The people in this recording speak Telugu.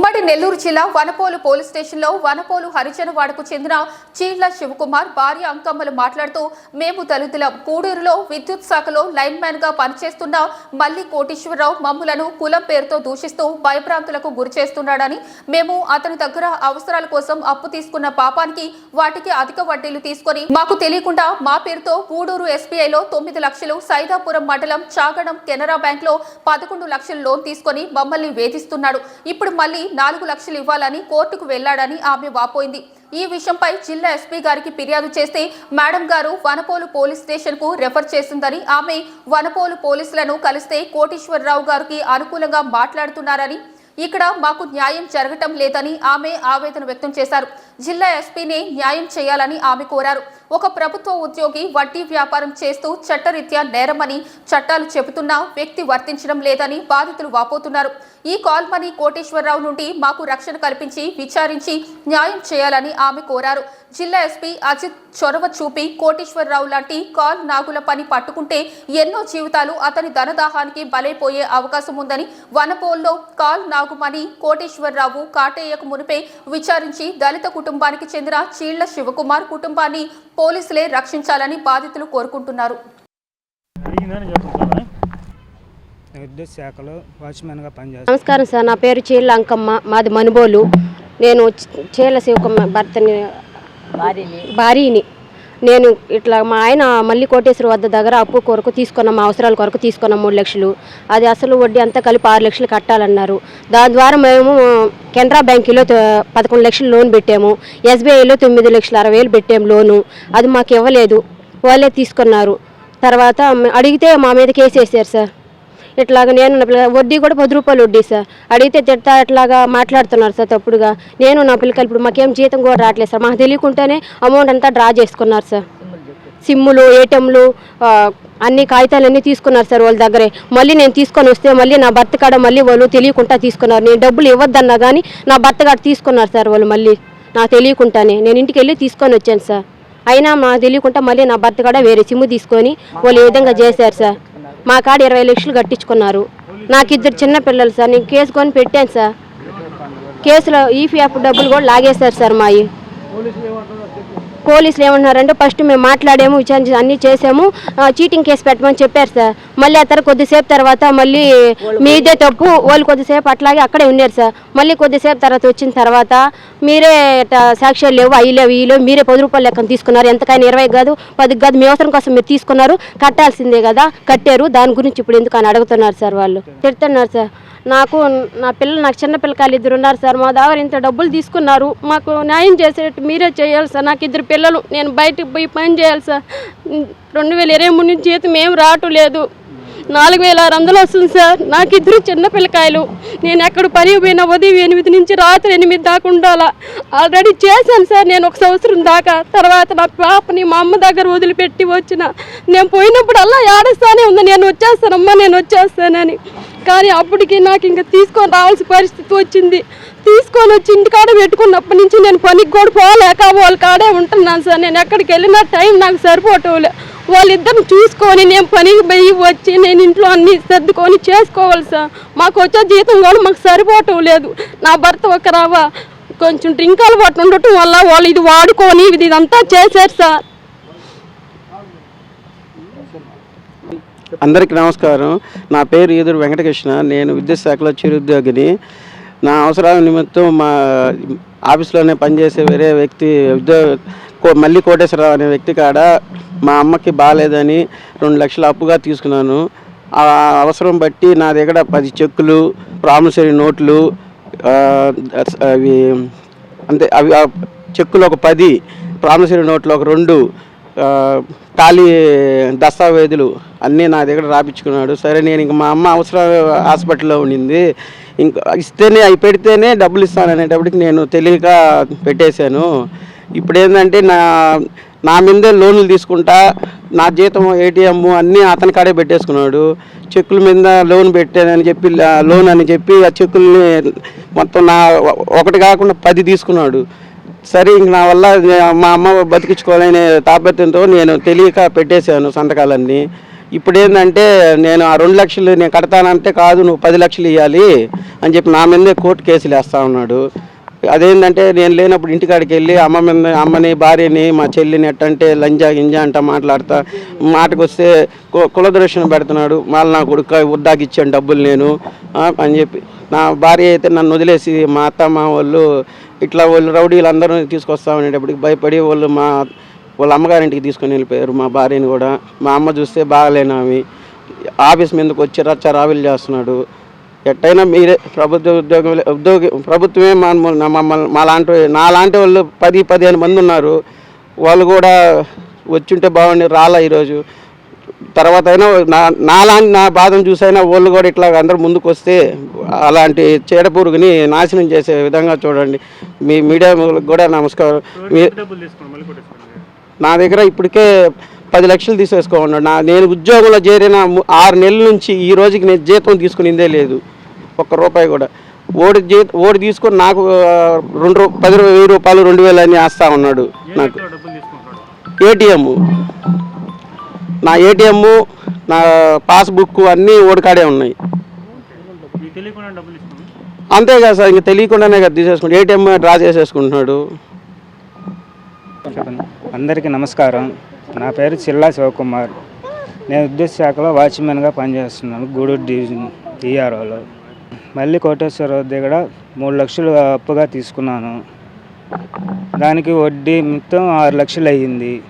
ఉమ్మడి నెల్లూరు జిల్లా వనపోలు పోలీస్ స్టేషన్లో వనపోలు హరిజనవాడకు చెందిన చీళ్ళ శివకుమార్ భార్య అంకమ్మలు మాట్లాడుతూ మేము దళితులం. కూడూరులో విద్యుత్ శాఖలో లైన్ మ్యాన్గా పనిచేస్తున్న మల్లి కోటేశ్వరరావు మమ్ములను కులం పేరుతో దూషిస్తూ భయభ్రాంతులకు గురి చేస్తున్నాడని మేము అతని దగ్గర అవసరాల కోసం అప్పు తీసుకున్న పాపానికి వాటికి అధిక వడ్డీలు తీసుకొని మాకు తెలియకుండా మా పేరుతో పూడూరు ఎస్బీఐలో తొమ్మిది లక్షలు సైదాపురం మండలం చాగడం కెనరా బ్యాంక్లో పదకొండు లక్షలు లోన్ తీసుకొని మమ్మల్ని వేధిస్తున్నాడు. ఇప్పుడు మళ్ళీ నాలుగు లక్షలు ఇవ్వాలని కోర్టుకు వెళ్ళాడని ఆమె వాపోయింది. ఈ విషయంపై జిల్లా ఎస్పీ గారికి ఫిర్యాదు చేస్తే మేడం గారు వనపోలు పోలీస్ స్టేషన్కు రెఫర్ చేసిందని ఆమె వనపోలు పోలీసులను కలిస్తే కోటేశ్వరరావు గారికి అనుకూలంగా మాట్లాడుతున్నారని ఇక్కడ మాకు న్యాయం జరగటం లేదని ఆమె ఆవేదన వ్యక్తం చేశారు. జిల్లా ఎస్పీనే న్యాయం చేయాలని ఆమె కోరారు. ఒక ప్రభుత్వ ఉద్యోగి వడ్డీ వ్యాపారం చేస్తూ చట్టరీత్యా నేరమని చట్టాలు చెబుతున్నా వ్యక్తి వర్తించడం లేదని బాధితులు వాపోతున్నారు. ఈ కాల్ మనీ కోటేశ్వరరావు నుండి మాకు రక్షణ కల్పించి విచారించి న్యాయం చేయాలని ఆమె కోరారు. జిల్లా ఎస్పీ అజిత్ చొరవ చూపి కోటేశ్వరరావు లాంటి కాల్ నాగుల పని పట్టుకుంటే ఎన్నో జీవితాలు అతని ధనదాహానికి బలైపోయే అవకాశం ఉందని వనపోల్లో కాల్ నాగుమని కోటేశ్వరరావు కాటేయకు మునిపే విచారించి దళిత కుటుంబానికి చెందిన చీళ్ళ శివకుమార్ కుటుంబాన్ని పోలీసులే రక్షించాలని బాధితులు కోరుకుంటున్నారు. విద్యుత్ శాఖలో వాచ్మెన్గా పనిచేస్తాను నమస్కారం సార్ నా పేరు చీళ్ళ అంకమ్మ మాది మనుబోలు. నేను చ- చీళ్ళ శివకమ్మ భర్తని భార్యని. నేను ఇట్లా మా ఆయన మల్లి కోటేశ్వర వద్ద దగ్గర అప్పు కొరకు తీసుకున్నాం మా అవసరాల కొరకు తీసుకున్నాం మూడు లక్షలు. అది అసలు వడ్డీ అంతా కలిపి ఆరు లక్షలు కట్టాలన్నారు. దాని ద్వారా మేము కెనరా బ్యాంకులో పదకొండు లక్షలు లోన్ పెట్టాము. ఎస్బీఐలో తొమ్మిది లక్షల అరవై వేలు పెట్టాము లోను. అది మాకు ఇవ్వలేదు. వాళ్ళే తీసుకున్నారు. తర్వాత అడిగితే మా మీద కేసు వేసారు సార్. ఇట్లాగ నేను నా పిల్ల వడ్డీ కూడా పది రూపాయలు వడ్డీ సార్. అడిగితే తిడతా ఇట్లాగా మాట్లాడుతున్నారు సార్ తప్పుడుగా. నేను నా పిల్లకాయలు ఇప్పుడు మాకేం జీతం కూడా రావట్లేదు సార్. మాకు తెలియకుండానే అమౌంట్ అంతా డ్రా చేసుకున్నారు సార్. సిమ్ములు ఏటీఎంలు అన్ని కాగితాలన్నీ తీసుకున్నారు సార్ వాళ్ళ దగ్గరే. మళ్ళీ నేను తీసుకొని వస్తే మళ్ళీ నా భర్త కాడ మళ్ళీ వాళ్ళు తెలియకుండా తీసుకున్నారు. నేను డబ్బులు ఇవ్వద్దన్నా కానీ నా భర్త కాడ తీసుకున్నారు సార్ వాళ్ళు మళ్ళీ. నాకు తెలియకుండానే. నేను ఇంటికి వెళ్ళి తీసుకొని వచ్చాను సార్. అయినా మా తెలియకుండా మళ్ళీ నా భర్త కాడ వేరే సిమ్ము తీసుకొని వాళ్ళు ఈ విధంగా చేశారు సార్? మా కాడ ఇరవై లక్షలు కట్టించుకున్నారు. నాకు ఇద్దరు చిన్న పిల్లలు సార్ నేను కేసు కొని పెట్టాను సార్. కేసులో ఈపీఎఫ్ డబ్బులు కూడా లాగేశారు సార్ మావి పోలీసులు ఏమంటున్నారంటే ఫస్ట్ మేము మాట్లాడాము విచారించి అన్నీ చేసాము చీటింగ్ కేసు పెట్టమని చెప్పారు సార్. మళ్ళీ ఆ తర్వాత కొద్దిసేపు తర్వాత మళ్ళీ మీదే తప్పు వాళ్ళు కొద్దిసేపు అట్లాగే అక్కడే ఉన్నారు సార్. మళ్ళీ కొద్దిసేపు తర్వాత వచ్చిన తర్వాత మీరే సాక్ష్యాలు లేవు అవి లేవు ఈ లేవు మీరే పది రూపాయలు లెక్కన తీసుకున్నారు. ఎంతకైనా ఇరవై కాదు పది కాదు మీ అవసరం కోసం మీరు తీసుకున్నారు కట్టాల్సిందే కదా కట్టారు. దాని గురించి ఇప్పుడు ఎందుకు అని అడుగుతున్నారు సార్ వాళ్ళు. తిడుతున్నారు సార్. నాకు నా పిల్లలు నాకు చిన్న పిల్లకాయలు ఇద్దరు ఉన్నారు సార్. మా దగ్గర ఇంత డబ్బులు తీసుకున్నారు మాకు న్యాయం చేసేటట్టు మీరే చేయాలి సార్. నాకు ఇద్దరు పిల్లలు పిల్లలు నేను బయటకు పోయి పని చేయాలి సార్. రెండు వేల ఇరవై మూడు నుంచి జీతం ఏం రావటం లేదు నాలుగు వేల ఆరు వందలు వస్తుంది సార్. నాకు ఇద్దరు చిన్న పిల్లకాయలు. నేను ఎక్కడ పని పోయినా ఉదయం ఎనిమిది నుంచి రాత్రి ఎనిమిది దాకా ఉండాలా. ఆల్రెడీ చేశాను సార్ నేను ఒక సంవత్సరం దాకా. తర్వాత నా పాపని మా అమ్మ దగ్గర వదిలిపెట్టి వచ్చిన. నేను పోయినప్పుడు అలా ఏడుస్తానే ఉంది. నేను వచ్చేస్తానమ్మా నేను వచ్చేస్తానని. కానీ అప్పటికి నాకు ఇంకా తీసుకొని రావాల్సిన పరిస్థితి వచ్చింది. తీసుకొని వచ్చి ఇంటికాడ పెట్టుకున్నప్పటి నుంచి నేను పనికి కూడా పోలేక వాళ్ళ కాడే ఉంటున్నాను సార్. నేను ఎక్కడికి వెళ్ళినా టైం నాకు సరిపోవటంలే వాళ్ళిద్దరిని చూసుకొని నేను పనికి పోయి వచ్చి నేను ఇంట్లో అన్ని సర్దుకొని చేసుకోవాలి సార్. మాకు వచ్చే జీతం కూడా మాకు సరిపోవటం లేదు నా భర్త ఒక రావా కొంచెం డ్రింక్ అలవాటు ఉండటం వల్ల వాళ్ళు ఇది వాడుకొని ఇది ఇదంతా చేశారు సార్. అందరికీ నమస్కారం. నా పేరు ఈదురు వెంకటకృష్ణ. నేను విద్యుత్ శాఖలో చిరుద్యోగిని నా అవసరాల నిమిత్తం మా ఆఫీస్లోనే పనిచేసే వేరే వ్యక్తి ఉద్యోగ కో- కోటేశ్వరరావు అనే వ్యక్తి కాడ మా అమ్మకి బాగాలేదని రెండు లక్షలు అప్పుగా తీసుకున్నాను. ఆ అవసరం బట్టి నా దగ్గర పది చెక్కులు ప్రామిసరీ నోట్లు అవి అంతే అవి చెక్కులు ఒక పది ప్రామిసరీ నోట్లు ఒక రెండు ఖాళీ దస్తావేజులు అన్నీ నా దగ్గర రాపించుకున్నాడు. సరే నేను ఇంక మా అమ్మ అవసరం హాస్పిటల్లో ఉండింది. ఇంకా ఇస్తేనే అవి పెడితేనే డబ్బులు ఇస్తాను అనేటప్పటికి నేను తెలియక పెట్టేశాను. ఇప్పుడు ఏంటంటే నా నా మీదే లోన్లు తీసుకుంటా నా జీతం ఏటీఎం అన్నీ అతని కాడే పెట్టేసుకున్నాడు. చెక్కుల మీద లోన్ పెట్టానని చెప్పి లోన్ అని చెప్పి ఆ చెక్కుల్ని మొత్తం నా ఒకటి కాకుండా పది తీసుకున్నాడు. సరే ఇంక నా వల్ల మా అమ్మ బతికించుకోవాలనే తాపత్యంతో నేను తెలియక పెట్టేశాను సంతకాలన్నీ. ఇప్పుడు ఏంటంటే నేను ఆ రెండు లక్షలు నేను కడతానంటే కాదు నువ్వు పది లక్షలు ఇవ్వాలి అని చెప్పి నా మీదే కోర్టు కేసులు వేస్తా ఉన్నాడు. అదేంటంటే నేను లేనప్పుడు ఇంటికాడికి వెళ్ళి అమ్మ మీద అమ్మని భార్యని మా చెల్లిని ఎట్టంటే లంజా గింజా అంట మాట్లాడతా. మాటకు వస్తే కు- కులదృష్టిని పెడుతున్నాడు. మళ్ళీ నా కొడుకు ఉద్దాకిచ్చాను డబ్బులు నేను. అని చెప్పి. నా భార్య అయితే నన్ను వదిలేసి మా అత్త మా వాళ్ళు ఇట్లా వాళ్ళు రౌడీలు తీసుకొస్తా ఉండేటప్పటికి భయపడి వాళ్ళు మా వాళ్ళ అమ్మగారింటికి తీసుకొని వెళ్ళిపోయారు మా భార్యని కూడా. మా అమ్మ చూస్తే బాగాలేను ఆఫీస్ మీదకి వచ్చి రచ్చ రావిలు చేస్తున్నాడు. ఎట్టయినా మీరే ప్రభుత్వ ఉద్యోగం ఉద్యోగి ప్రభుత్వమే మమ్మల్ని మా లాంటి నా లాంటి వాళ్ళు పది పదిహేను మంది ఉన్నారు. వాళ్ళు కూడా వచ్చుంటే బాగుండి రాలా ఈరోజు. తర్వాత అయినా నా నాలాంటి నా బాధను చూసైనా వాళ్ళు కూడా ఇట్లా అందరూ ముందుకు వస్తే అలాంటి చీడపురుగుని నాశనం చేసే విధంగా చూడండి. మీ మీడియా కూడా నమస్కారం. నా దగ్గర ఇప్పటికే పది లక్షలు తీసేసుకోమన్నాడు. నా నేను ఉద్యోగంలో చేరిన ఆరు నెలల నుంచి ఈ రోజుకి నేను జీతం తీసుకునిందే లేదు. ఒక్క రూపాయి కూడా. ఓడి జీ ఓడి తీసుకొని నాకు రెండు పది వెయ్యి రూపాయలు రెండు వేలు అని వేస్తా ఉన్నాడు నాకు. ఏటీఎం. నా ఏటీఎం నా పాస్బుక్ అన్నీ ఓడికాడే ఉన్నాయి. మీకు తెలియకుండా డబ్బులు తీసుకున్నాను అంతేగా సార్ ఇంక తెలియకుండానే కదా తీసేసుకుంటాడు. ఏటీఎం డ్రా చేసేసుకుంటున్నాడు. అందరికీ నమస్కారం. నా పేరు చిల్లా శివకుమార్. నేను విద్యుత్ శాఖలో వాచ్మెన్గా పనిచేస్తున్నాను గూడూరు డివిజన్ ఈఆర్ఓలో మళ్ళీ కోటేశ్వర దగ్గర మూడు లక్షలు అప్పుగా తీసుకున్నాను. దానికి వడ్డీ మొత్తం ఆరు లక్షలు అయ్యింది